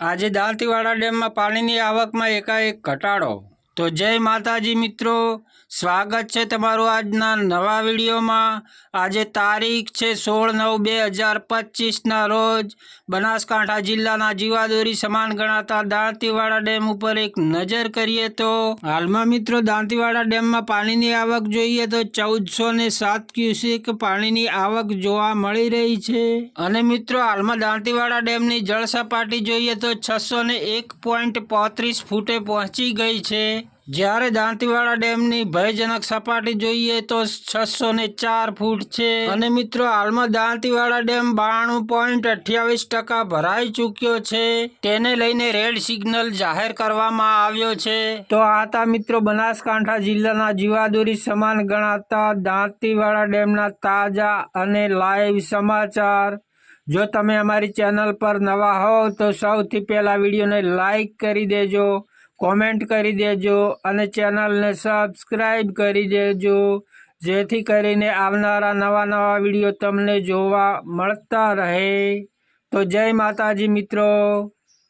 આજે દાંતીવાડા ડેમમાં પાણીની આવકમાં એકાએક ઘટાડો તો જય માતાજી મિત્રો. સ્વાગત છે તમારું આજના નવા વિડીયોમાં. આજે તારીખ છે સોળ નવ બે હજાર પચીસના રોજ બનાસકાંઠા જિલ્લાના જીવાદોરી સમાન ગણાતા દાંતીવાડા ડેમ ઉપર એક નજર કરીએ તો હાલમાં મિત્રો દાંતીવાડા ડેમમાં પાણીની આવક જોઈએ તો ચૌદસો ને સાત ક્યુસેક પાણીની આવક જોવા મળી રહી છે. અને મિત્રો હાલમાં દાંતીવાડા ડેમની જળ સપાટી જોઈએ તો છસો ને એક પોઈન્ટ પોત્રીસ ફૂટે પહોંચી ગઈ છે. જ્યારે દાંતીવાડા ડેમની ભયજનક સપાટી જોઈએ તો છસો ને ચાર ફૂટ છે. અને મિત્રો, હાલમાં દાંતીવાડા ડેમ બાણું પોઈન્ટ અઠ્યાવીસ ટકા ભરાઈ ચૂક્યો છે. તેને લઈને રેડ સિગ્નલ જાહેર કરવામાં આવ્યો છે. તો આતા મિત્રો બનાસકાંઠા જિલ્લાના જીવાદોરી સમાન ગણાતા દાંતીવાડા ડેમના તાજા અને લાઈવ સમાચાર. જો તમે અમારી ચેનલ પર નવા હોવ તો સૌથી પહેલા વિડીયોને લાઈક કરી દેજો. કોમેન્ટ કરી દેજો અને ચેનલને સબસ્ક્રાઈબ કરી દેજો. જેથી કરીને આવનારા નવા નવા વીડિયો તમને જોવા મળતા રહે. તો જય માતાજી મિત્રો.